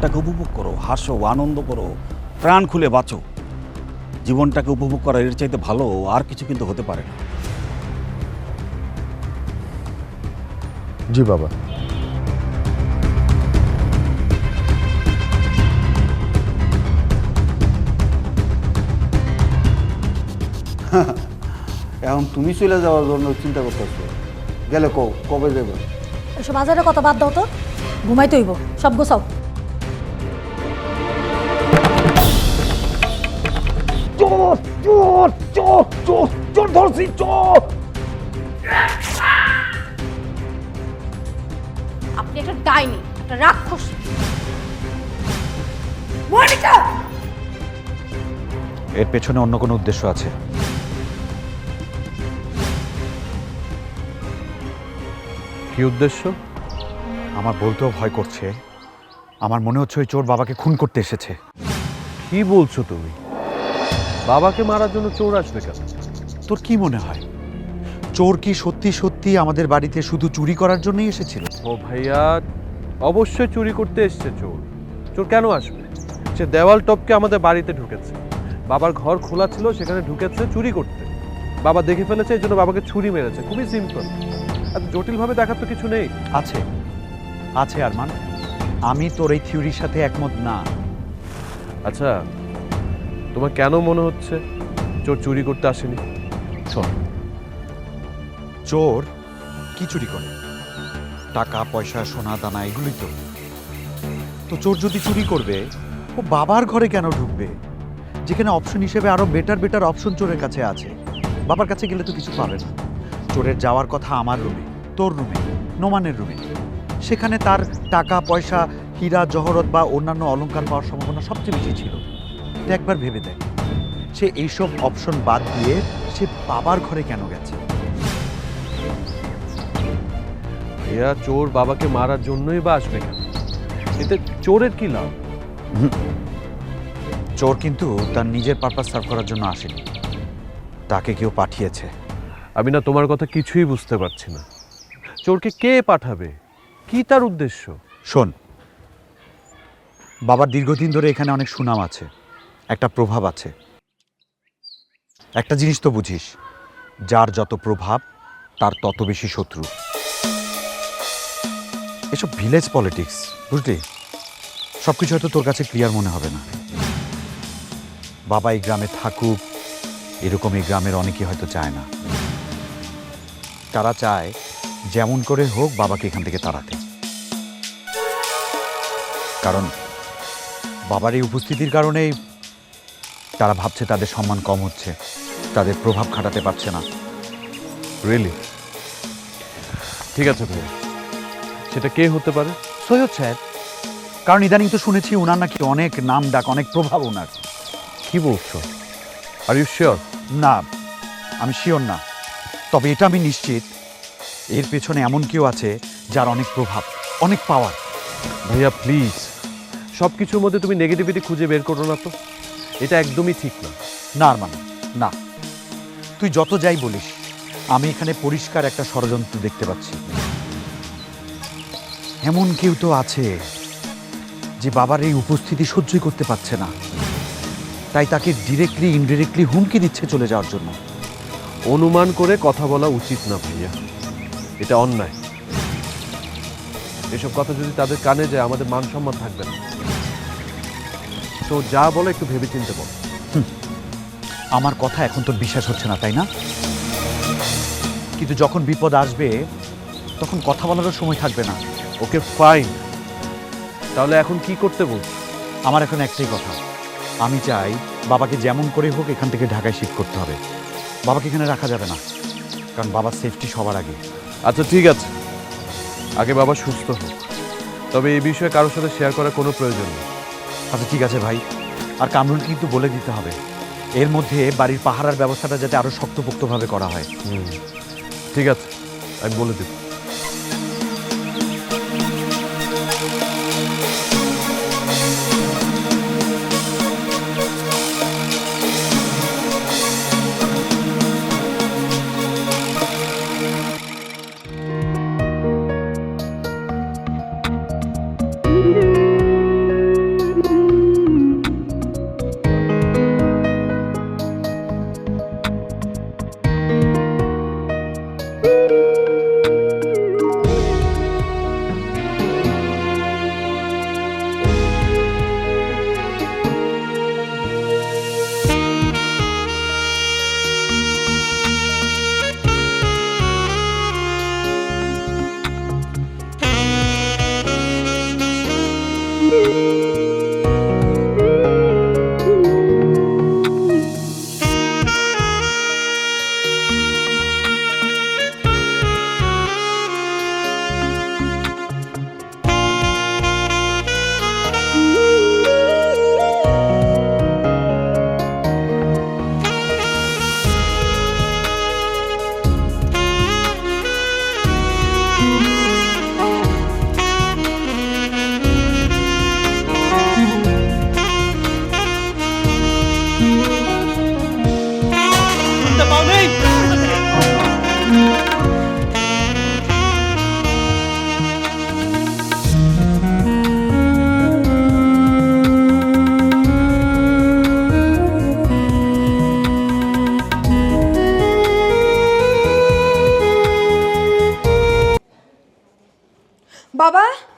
জীবনটাকে উপভোগ করো হাসো আনন্দ করো প্রাণ খুলে বাঁচো। জীবনটাকে উপভোগ করার এর চাইতে ভালো আর কিছু কিন্তু হতে পারে না। জি বাবা। এখন তুমি চলে যাওয়ার জন্য চিন্তা করতেছো। গেলে কও কবে যাবে এসব বাজারের কথা বাদ দাও তো। ঘুমাইতে হইব। সব গোছাও। চোর চোর চোর চোর চোর ধরছি চোর আপনি একটা ডাইনি একটা রাক্ষস। এর পেছনে অন্য কোনো উদ্দেশ্য আছে? কি উদ্দেশ্য? আমার বলতেও ভয় করছে। আমার মনে হচ্ছে ওই চোর বাবাকে খুন করতে এসেছে। কি বলছো তুমি? বাবাকে মারার জন্য চোর আসবে কেন? তোর কি মনে হয়? চোর কি সত্যি সত্যি আমাদের বাড়িতে শুধু চুরি করার জন্যই এসেছিল? ও ভাইয়া অবশ্যই চুরি করতে এসছে চোর। চোর কেন আসবে? সে দেওয়াল টপকে আমাদের বাড়িতে ঢুকেছে। বাবার ঘর খোলা ছিল সেখানে ঢুকেছে চুরি করতে। বাবা দেখে ফেলেছে এই জন্য বাবাকে ছুরি মেরেছে। খুবই সিম্পল এত জটিলভাবে দেখার তো কিছু নেই। আছে। আছে আরমান। আমি তোর এই থিওরির সাথে একমত না। আচ্ছা তোমার কেন মনে হচ্ছে চোর চুরি করতে আসেনি? শোন চোর কি চুরি করে? টাকা পয়সা সোনা দানা এগুলি তো। তো চোর যদি চুরি করবে ও বাবার ঘরে কেন ঢুকবে? যেখানে অপশন হিসেবে আরও বেটার বেটার অপশন চোরের কাছে আছে। বাবার কাছে গেলে তো কিছু পাবে না। চোরের যাওয়ার কথা আমার রুমে তোর রুমে নোমানের রুমে। সেখানে তার টাকা পয়সা হীরা জহরত বা অন্যান্য অলঙ্কার পাওয়ার সম্ভাবনা সবচেয়ে বেশি ছিল। তুই একবার ভেবে দেখ। সে এইসব অপশন বাদ দিয়ে সে বাবার ঘরে কেন গেছে? ভাইয়া চোর বাবাকে মারার জন্যই বা আসবে কেন? এতে চোরের কি লাভ? চোর কিন্তু তার নিজের পারপাস সার্ভ করার জন্য আসেনি। তাকে কেউ পাঠিয়েছে। আমি না তোমার কথা কিছুই বুঝতে পারছি না। চোরকে কে পাঠাবে? কি তার উদ্দেশ্য? শোন বাবার দীর্ঘদিন ধরে এখানে অনেক সুনাম আছে। একটা প্রভাব আছে। একটা জিনিস তো বুঝিস, যার যত প্রভাব, তার তত বেশি শত্রু। এসব ভিলেজ পলিটিক্স, বুঝলি? সব কিছু হয়তো তোর কাছে ক্লিয়ার মনে হবে না। বাবা এই গ্রামে থাকুক, এরকম এই গ্রামের অনেকেই হয়তো চায় না। তারা চায়, যেমন করে হোক বাবাকে এখান থেকে তাড়াতে। কারণ, বাবার এই উপস্থিতির কারণেই তারা ভাবছে তাদের সম্মান কম হচ্ছে। তাদের প্রভাব খাটাতে পারছে না। রিয়েলি ঠিক আছে ভাইয়া। সেটা কে হতে পারে? সৈয়দ সাহেব কারণ ইদানিং তো শুনেছি ওনার নাকি অনেক নাম ডাক অনেক প্রভাব ওনার। কি বলছো? আর ইউ শিওর না আমি শিওর না। তবে এটা আমি নিশ্চিত এর পেছনে এমন কেউ আছে যার অনেক প্রভাব অনেক পাওয়ার ভাইয়া প্লিজ সব কিছুর মধ্যে তুমি নেগেটিভিটি খুঁজে বের করো না তো। এটা একদমই ঠিক না না আর মানে না। তুই যত যাই বলিস আমি এখানে পরিষ্কার একটা ষড়যন্ত্র দেখতে পাচ্ছি। এমন কেউ তো আছে যে বাবার এই উপস্থিতি সহ্যই করতে পারছে না। তাই তাকে ডিরেক্টলি ইনডিরেক্টলি হুমকি দিচ্ছে চলে যাওয়ার জন্য। অনুমান করে কথা বলা উচিত না ভাইয়া। এটা অন্যায়। এসব কথা যদি তাদের কানে যায় আমাদের মান সম্মান থাকবে না। তো যা বলে একটু ভেবে চিনতে বল আমার কথা এখন তোর বিশ্বাস হচ্ছে না তাই না? কিন্তু যখন বিপদ আসবে তখন কথা বলারও সময় থাকবে না। ওকে ফাইন তাহলে এখন কি করতে বল? আমার এখন একটাই কথা। আমি চাই বাবাকে যেমন করে হোক এখান থেকে ঢাকায় শিফট করতে হবে। বাবাকে এখানে রাখা যাবে না কারণ বাবার সেফটি সবার আগে। আচ্ছা ঠিক আছে। আগে বাবা সুস্থ হোক। তবে এই বিষয়ে কারোর সাথে শেয়ার করার কোনো প্রয়োজন নেই। আচ্ছা ঠিক আছে ভাই। আর কামরুল কিন্তু বলে দিতে হবে। এর মধ্যে বাড়ির পাহারার ব্যবস্থাটা যাতে আরও শক্তপোক্তভাবে করা হয়। ঠিক আছে আমি বলে দেব।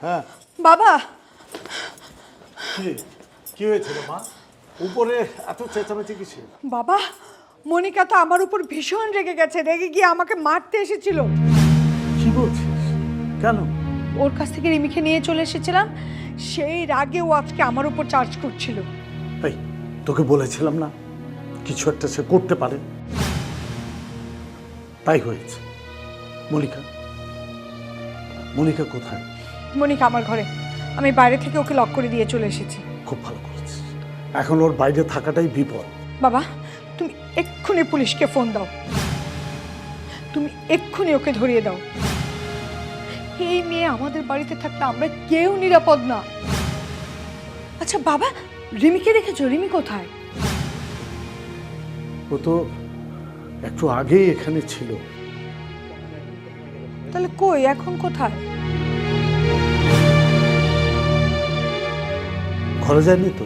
হ্যাঁ। বাবা। কি? কি হয়েছিল মা? উপরে এত চেঁচামেচি কিসে বাবা মনিকা তো আমার উপর ভীষণ রেগে গেছে রেগে গিয়ে আমাকে মারতে এসেছিল। কি বলছিস? কেন? ওর কাছ থেকে রিমিকে নিয়ে চলে এসেছিলাম সেই রাগে ও আজকে আমার উপর চার্জ করছিল। এই তোকে বলেছিলাম না? কিছু একটা সে করতে পারে। তাই হয়েছে। মনিকা মনিকা কোথায়? মনিকা আমার ঘরে। আমি বাইরে থেকে ওকে লক করে দিয়ে চলে এসেছি। খুব ভালো করেছিস। এখন ওর বাইরে থাকাটাই বিপদ। বাবা তুমি এক্ষুনি পুলিশকে ফোন দাও। তুমি এক্ষুনি ওকে ধরিয়ে দাও। এই মেয়ে আমাদের বাড়িতে থাকলে আমরা কেউ নিরাপদ না। আচ্ছা বাবা রিমিকে দেখেছ? রিমি কোথায়? ও তো একটু আগেই এখানে ছিল। তাহলে কই? এখন কোথায়? ঘরে যায়নি তো?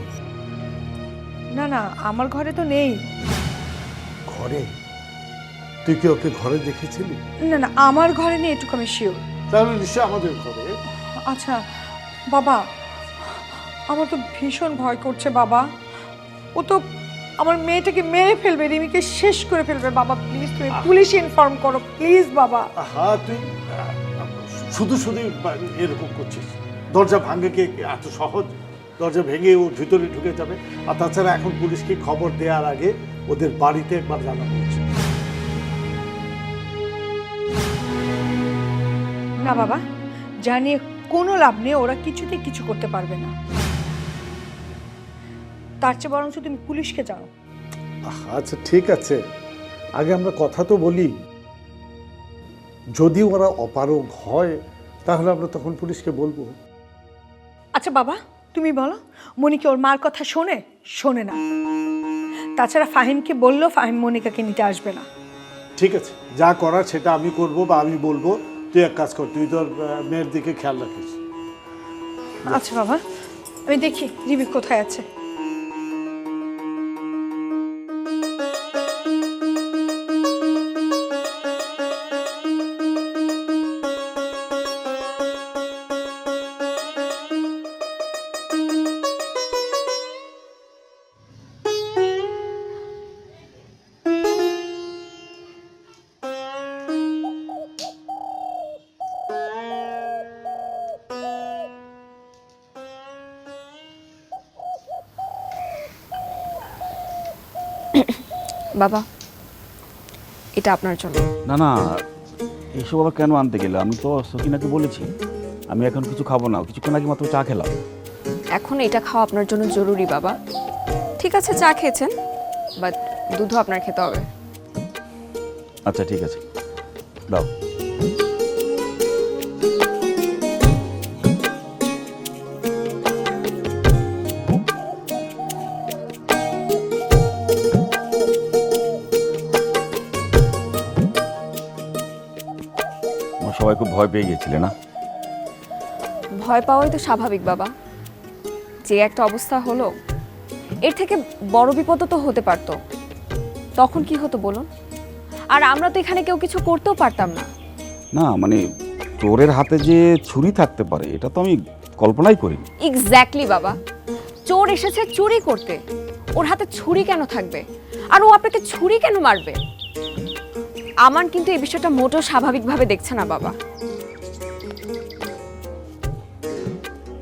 না না আমার ঘরে তো নেই। ঘরে? তুই কি ওকে ঘরে দেখেছিলি? না না আমার ঘরে নেই এটুকু আমি শিওর তাহলে নিশ্চয় আমাদের ঘরে। আচ্ছা বাবা আমার তো ভীষণ ভয় করছে বাবা। ও তো আমার মেয়েটাকে মেরে ফেলবে রিমিকে শেষ করে ফেলবে বাবা প্লিজ তুমি পুলিশ ইনফর্ম করো প্লিজ বাবা। হ্যাঁ তুই শুধু শুধু এরকম করছিস। দরজা ভাঙে কি? এত সহজ। দরজা ভেঙে ও ভিতরে ঢুকে যাবে। আর তাছাড়া এখন পুলিশকে খবর দেওয়ার আগে ওদের বাড়িতে একবার জানানো উচিত না বাবা জানিয়ে কোনো লাভ নেই ওরা কিছুতে কিছু করতে পারবে না। তার চেয়ে বরঞ্চ তুমি পুলিশকে যাও আচ্ছা ঠিক আছে। আগে আমরা কথা তো বলি। যদি ওরা অপারগ হয় তাহলে আমরা তখন পুলিশকে বলব। আচ্ছা বাবা তুমি বলো মনিকে ওর মার কথা শোনে? শোনে না। তাছাড়া ফাহিমকে বলল ফাহিম মনিকাকে নিতে আসবে না। ঠিক আছে যা করার সেটা আমি করব বা আমি বলব। তুই এক কাজ কর তুই তোর মেয়ের দিকে খেয়াল রাখিস। আচ্ছা বাবা আমি দেখি রিবি কোথায় আছে। বাবা এটা আপনার জন্য। না না এইসব আবার কেন আনতে গেলে? আমি তো সকিনাকে বলেছি আমি এখন কিছু খাব না কিছুক্ষণ আগে মাত্র চা খেলাম। এখন এটা খাওয়া আপনার জন্য জরুরি বাবা। ঠিক আছে চা খেয়েছেন বাট দুধও আপনার খেতে হবে। আচ্ছা ঠিক আছে। দাও। সবাই খুব ভয় পেয়ে গিয়েছিলে না? ভয় পাওয়াই তো স্বাভাবিক বাবা। যে একটা অবস্থা হলো এর থেকে বড় বিপদও তো হতে পারতো। তখন কি হতো বলুন? আর আমরা তো এখানে কেউ কিছু করতেও পারতাম না। না মানে চোরের হাতে যে ছুরি থাকতে পারে এটা তো আমি কল্পনাই করিনি। এক্স্যাক্টলি বাবা। চোর এসেছে চুরি করতে। ওর হাতে ছুরি কেন থাকবে? আর ও আপনাকে ছুরি কেন মারবে? আমান কিন্তু এই বিষয়টা মোটেও স্বাভাবিকভাবে দেখছে না বাবা।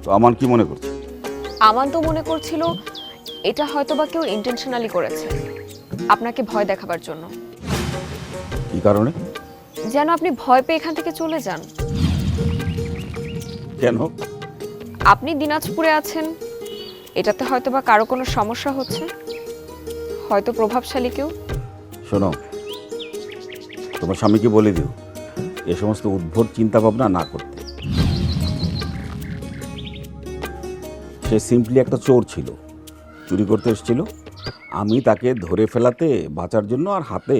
তো আমার কি মনে করছে? আমান তো মনে করছিল এটা হয়তো বা কেউ ইন্টেনশনালি করেছে আপনাকে ভয় দেখাবার জন্য। কি কারণে? যেন আপনি ভয় পেয়ে এখান থেকে চলে যান। কেন? আপনি দিনাজপুরে আছেন এটাতে হয়তো বা কারও কোনো সমস্যা হচ্ছে? হয়তো প্রভাবশালী কেউ? শোনো তোমার স্বামীকে বলে দিও এ সমস্ত উদ্ভট চিন্তা ভাবনা না করতে। সে সিম্পলি একটা চোর ছিল চুরি করতে এসেছিল। আমি তাকে ধরে ফেলাতে বাঁচার জন্য আর হাতে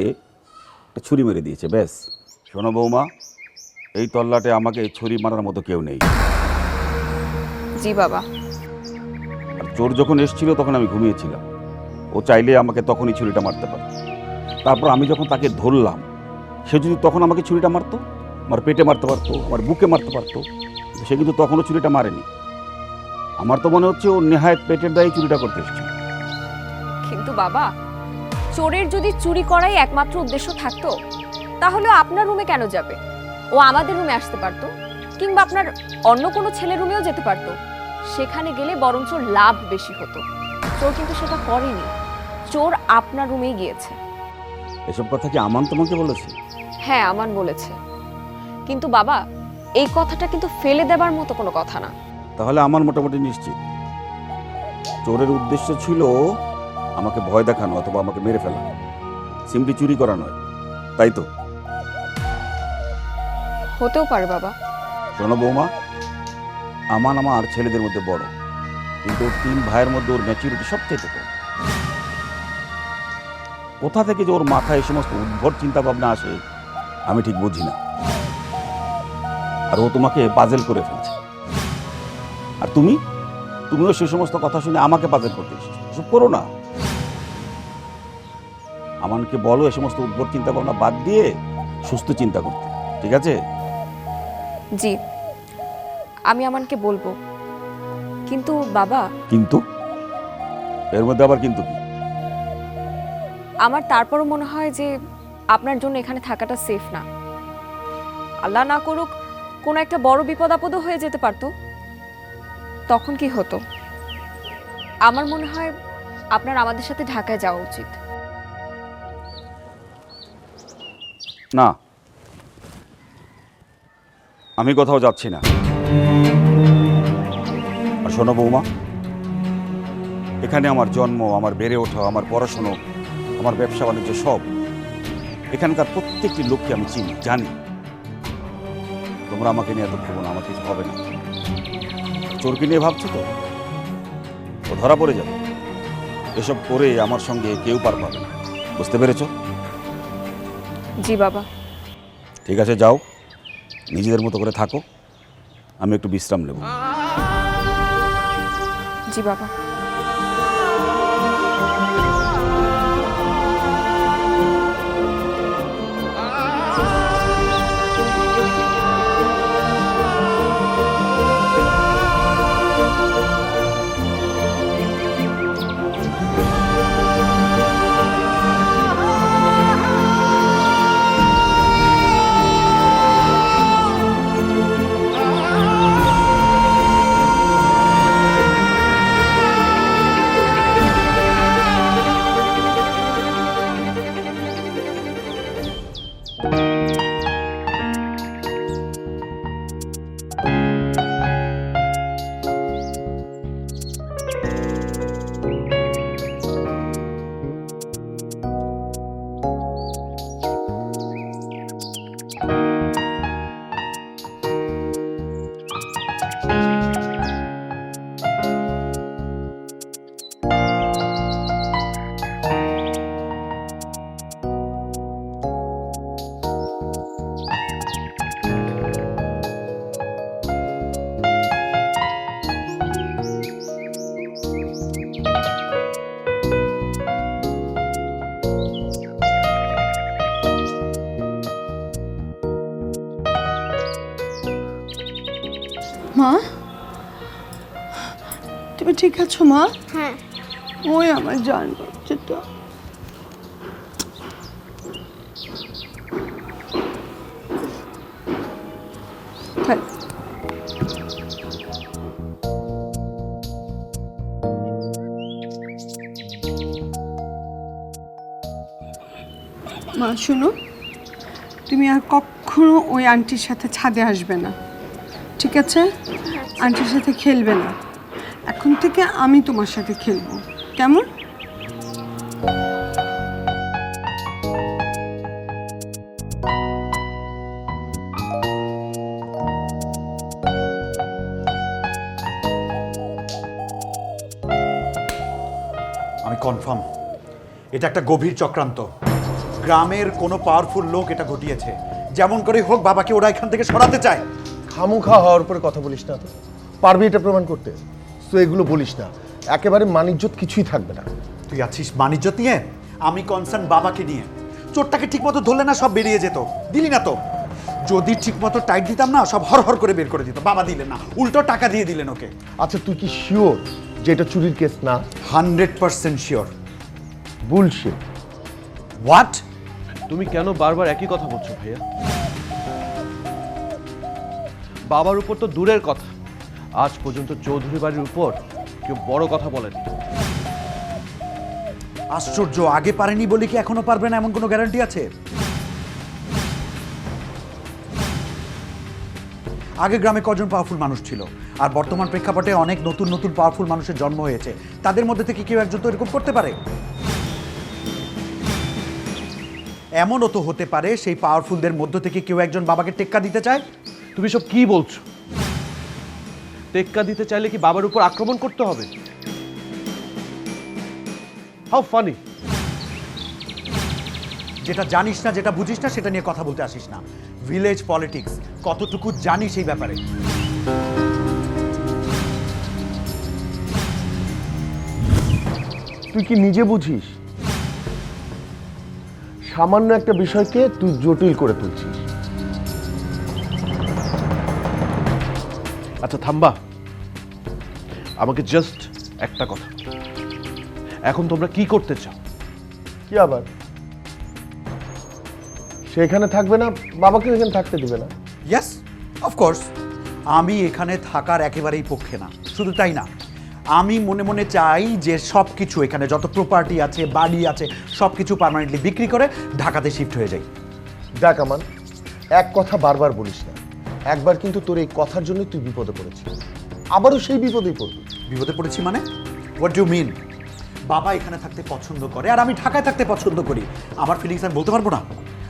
একটা ছুরি মেরে দিয়েছে ব্যাস। শোনো বৌমা এই তল্লাটে আমাকে ছুরি মারার মতো কেউ নেই। জি বাবা। আর চোর যখন এসেছিল তখন আমি ঘুমিয়েছিলাম। ও চাইলে আমাকে তখনই ছুরিটা মারতে পারত। তারপর আমি যখন তাকে ধরলাম সে যদি তখন আমাকে ছুরিটা মারতো আমার পেটে মারতে পারতো আমার বুকে মারতে পারতো সে কিন্তু তখনও চুরিটা মারেনি। আমার তো মনে হচ্ছে ও নেহায়ত পেটের দায়ে চুরিটা করতে এসেছিল কিন্তু বাবা চোরের যদি চুরি করাই একমাত্র উদ্দেশ্য থাকতো তাহলে আপনার রুমে কেন যাবে? ও আমাদের রুমে আসতে পারতো কিংবা আপনার অন্য কোনো ছেলের রুমেও যেতে পারতো। সেখানে গেলে বরঞ্চ লাভ বেশি হতো। চোর কিন্তু সেটা করেনি। চোর আপনার রুমেই গিয়েছে। এসব কথা কি আমান তোমাকে বলেছে? হ্যাঁ আমান বলেছে। কিন্তু বাবা এই কথাটা কিন্তু ফেলে দেবার মতো কোনো কথা না। তাহলে আমার মোটামুটি নিশ্চিত। চোরের উদ্দেশ্য ছিল আমাকে ভয় দেখানো অথবা আমাকে মেরে ফেলা। সিমটি চুরি করা নয়। তাই তো? হতেও পারে বাবা। শোনো বৌমা আমান আমার ছেলেদের মধ্যে বড়। কিন্তু ওর তিন ভাইয়ের মধ্যে ওর ম্যাচুরিটি সবচেয়ে কম। কোথা থেকে যে ওর মাথায় এই সমস্ত উদ্ভট চিন্তা ভাবনা আসে আমি ঠিক বুঝি না। আর ও তোমাকে পাজেল করে ফেলছে। আর তুমি? তুমিও সে সমস্ত কথা শুনে আমাকে পাজেল করতে এসেছ। করো না। আমানকে বলো এ সমস্ত উদ্ভট চিন্তা ভাবনা বাদ দিয়ে সুস্থ চিন্তা করতে। ঠিক আছে? জি। আমি আমানকে বলব। কিন্তু বাবা কিন্তু? এর মধ্যে আবার কিন্তু কি? আমার তারপরও মনে হয় যে আপনার জন্য এখানে থাকাটা সেফ না। আল্লাহ না করুক, কোনো একটা বড় বিপদ আপদও হয়ে যেতে পারতো। তখন কি হতো? আমার মনে হয় আপনার আমাদের সাথে ঢাকায় যাওয়া উচিত। না। আমি কোথাও যাচ্ছি না। আর শোনো বৌমা, এখানে আমার জন্ম, আমার বেড়ে ওঠা, আমার পড়াশুনো, আমার ব্যবসা বাণিজ্য সব এখানকার প্রত্যেকটি লোককে আমি চিনি জানি। তোমরা আমাকে নিয়ে এত ভেবো না আমার কিছু হবে না। চোরকে নিয়ে ভাবছ তো? ও ধরা পড়ে যাবে। এসব করে আমার সঙ্গে কেউ পার পাবে না। বুঝতে পেরেছ? জি বাবা। ঠিক আছে যাও। নিজেদের মতো করে থাকো। আমি একটু বিশ্রাম নেব। জি বাবা। মা ঠিক আছো মা? হ্যাঁ। ওই আমার জান বাচ্চাটা হ্যাঁ। মা শুনো তুমি আর কখনো ওই আন্টির সাথে ছাদে আসবে না ঠিক আছে। আন্টির সাথে খেলবে না। এখন থেকে আমি তোমার সাথে খেলব। কেমন? আমি কনফার্ম এটা একটা গভীর চক্রান্ত। গ্রামের কোনো পাওয়ারফুল লোক এটা ঘটিয়েছে। যেমন করে হোক বাবাকে ওরা এখান থেকে সরাতে চায়। খামুখা হওয়ার উপরে কথা বলিস না। তো পারবি এটা প্রমাণ করতে? তো এগুলো বলিস না। একেবারে মানিজ্যত কিছুই থাকবে না। তুই আছিস বাণিজ্য নিয়ে? আমি কনসার্ন বাবাকে নিয়ে। চোরটাকে ঠিকমতো ধরলে না সব বেরিয়ে যেত। দিলি না তো। যদি ঠিকমতো টাইট দিতাম না সব হর হর করে বের করে দিত। বাবা দিলেন না। উল্টো টাকা দিয়ে দিলেন ওকে। আচ্ছা তুই কি শিওর যে এটা চুরির কেস না? Hundred percent sure bullshit what তুমি কেন বারবার একই কথা বলছো ভাইয়া? বাবার উপর তো দূরের কথা। আজ পর্যন্ত চৌধুরী বাড়ির উপর কেউ বড় কথা বলেনি। আশ্চর্য, আগে পারেনি বলে কি এখনও পারবে না এমন কোনো গ্যারান্টি আছে? আগে গ্রামে কজন পাওয়ারফুল মানুষ ছিল, আর বর্তমান প্রেক্ষাপটে অনেক নতুন নতুন পাওয়ারফুল মানুষের জন্ম হয়েছে। তাদের মধ্যে থেকে কেউ একজন তো এরকম করতে পারে? এমনও তো হতে পারে সেই পাওয়ারফুলদের মধ্য থেকে কেউ একজন বাবাকে টেক্কা দিতে চায়? তুমি সব কি বলছো? টেক্কা দিতে চাইলে কি বাবার উপর আক্রমণ করতে হবে? হাউ ফানি যেটা জানিস না যেটা বুঝিস না সেটা নিয়ে কথা বলতে আসিস না। ভিলেজ পলিটিক্স কতটুকু জানিস এই ব্যাপারে? তুই কি নিজে বুঝিস? সামান্য একটা বিষয়কে তুই জটিল করে তুলছিস। আচ্ছা থাম্বা। আমাকে জাস্ট একটা কথা। এখন তোমরা কি করতে চাও? কি আবার? সেখানে থাকবে না বাবাকে এখানে থাকতে দিবে না। ইয়েস অফকোর্স আমি এখানে থাকার একেবারেই পক্ষে না শুধু তাই না। আমি মনে মনে চাই যে সব কিছু এখানে যত প্রপার্টি আছে বাড়ি আছে সব কিছু পার্মানেন্টলি বিক্রি করে ঢাকাতে শিফট হয়ে যাই। দেখ আমার এক কথা বারবার বলিস না। একবার কিন্তু তোর এই কথার জন্য তুই বিপদে পড়েছিস। আবারও সেই বিপদেই পড়বি। বিপদে পড়েছি মানে? হোয়াট ডু মিন বাবা এখানে থাকতে পছন্দ করে আর আমি ঢাকায় থাকতে পছন্দ করি। আমার ফিলিংস আমি বলতে পারব না?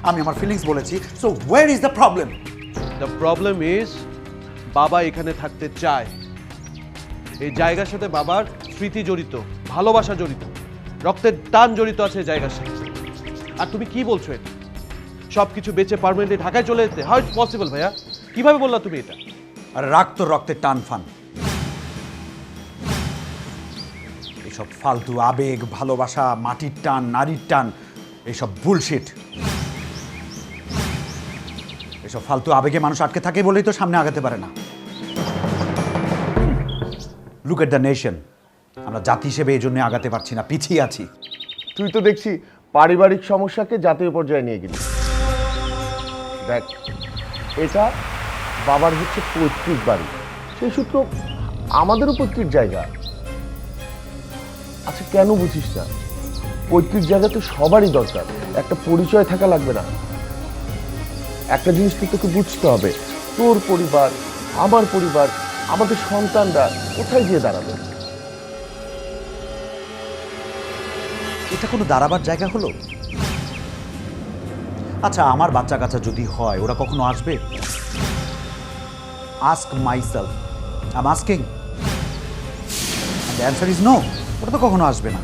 আমি আমার ফিলিংস বলেছি। So where is the problem the problem is বাবা এখানে থাকতে চায়। এই জায়গার সাথে বাবার স্মৃতি জড়িত ভালোবাসা জড়িত রক্তের টান জড়িত আছে এই জায়গার সাথে। আর তুমি কি বলছো এটা? সব কিছু বেচে পারমানেন্টলি ঢাকায় চলে যেতে হাউ ইটস পসিবল ভাইয়া? কীভাবে বললা তুমি এটা? আর রাগ তো রক্তের টান ফান। এসব ফালতু আবেগ ভালোবাসা মাটির টান নারীর টান এসব বুলশিট এসব ফালতু আবেগে মানুষ আটকে থাকে বলেই তো সামনে আগাতে পারে না। লুক এট দ্য নেশন আমরা জাতি হিসেবে এই জন্য আগাতে পারছি না পিছিয়ে আছি। তুই তো দেখছি পারিবারিক সমস্যাকে জাতীয় পর্যায়ে নিয়ে গেলি। দেখ এটা বাবার হচ্ছে পৈতৃক বাড়ি। সেই সূত্র আমাদেরও পৈতৃক জায়গা। আচ্ছা কেন বুঝিস না? পৈতৃক জায়গা তো সবারই দরকার। একটা পরিচয় থাকা লাগবে না। একটা জিনিস তুই তোকে বুঝতে হবে। তোর পরিবার, আমার পরিবার, আমাদের সন্তানরা কোথায় গিয়ে দাঁড়াবে? এটা কোনো দাঁড়াবার জায়গা হলো? আচ্ছা আমার বাচ্চা কাচ্চা যদি হয়, ওরা কখনো আসবে? Ask myself I'm asking answer is no ওটা তো কখনো আসবে না।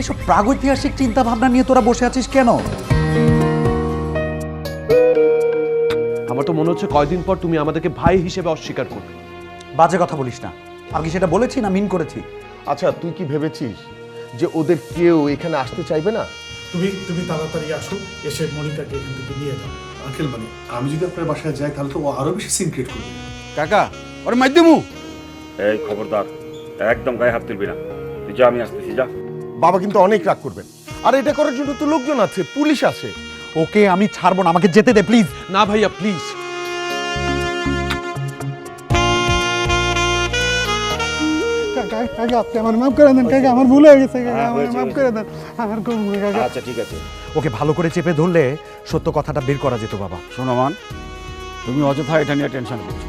এসব প্রাগৈতিহাসিক চিন্তা ভাবনা নিয়ে তোরা বসে আছিস কেন? আমার তো মনে হচ্ছে কয়দিন পর তুমি আমাদেরকে ভাই হিসেবে অস্বীকার করবে। বাজে কথা বলিস না। আমি কি সেটা বলেছি না মিন করেছি? আচ্ছা তুই কি ভেবেছিস যে ওদের কেউ এখানে আসতে চাইবে না? তুমি তুমি তাড়াতাড়ি আসো এসে মনিকাকে এখান থেকে নিয়ে যাও। আঙ্কেল মানে আমি যদি আপনার বাসায় যাই তাহলে তো ও আরও বেশি সিন ক্রিয়েট করবে। কাকা ওরে মাধ্যমু। এই খবরদার একদম গায়ে হাত তুলবি না। তুই যা আমি আসতেছি যা। বাবা কিন্তু অনেক রাগ করবেন। আর এটা করার জন্য তো লোকজন আছে পুলিশ আছে। ওকে আমি ছাড়বো না আমাকে যেতে দে প্লিজ না ভাইয়া প্লিজ কাকা কাকা আপনি আমার মাফ করে দেন কাকা আমার ভুল হয়ে গেছে কাকা আমার মাফ করে দেন আমার কোন কাকা। আচ্ছা ঠিক আছে। ওকে ভালো করে চেপে ধরলে সত্য কথাটা বের করা যেত বাবা। শোনো মান তুমি অযথা এটা নিয়ে টেনশন করছ